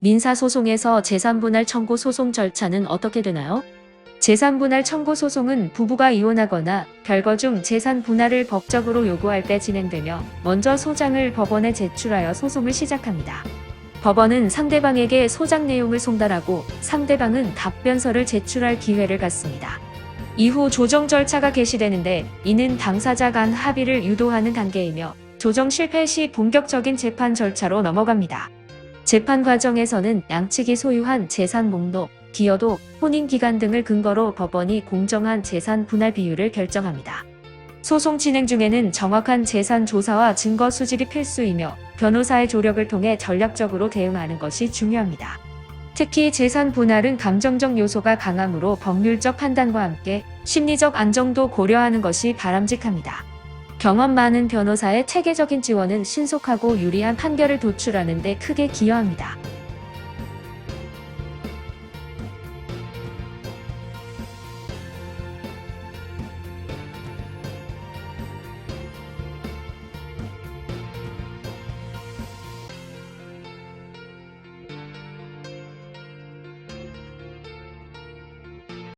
민사소송에서 재산분할 청구 소송 절차는 어떻게 되나요? 재산분할 청구 소송은 부부가 이혼하거나 별거 중 재산 분할을 법적으로 요구할 때 진행되며 먼저 소장을 법원에 제출하여 소송을 시작합니다. 법원은 상대방에게 소장 내용을 송달하고 상대방은 답변서를 제출할 기회를 갖습니다. 이후 조정 절차가 개시되는데 이는 당사자 간 합의를 유도하는 단계이며 조정 실패 시 본격적인 재판 절차로 넘어갑니다. 재판 과정에서는 양측이 소유한 재산 목록, 기여도, 혼인 기간 등을 근거로 법원이 공정한 재산 분할 비율을 결정합니다. 소송 진행 중에는 정확한 재산 조사와 증거 수집이 필수이며 변호사의 조력을 통해 전략적으로 대응하는 것이 중요합니다. 특히 재산 분할은 감정적 요소가 강하므로 법률적 판단과 함께 심리적 안정도 고려하는 것이 바람직합니다. 경험 많은 변호사의 체계적인 지원은 신속하고 유리한 판결을 도출하는 데 크게 기여합니다.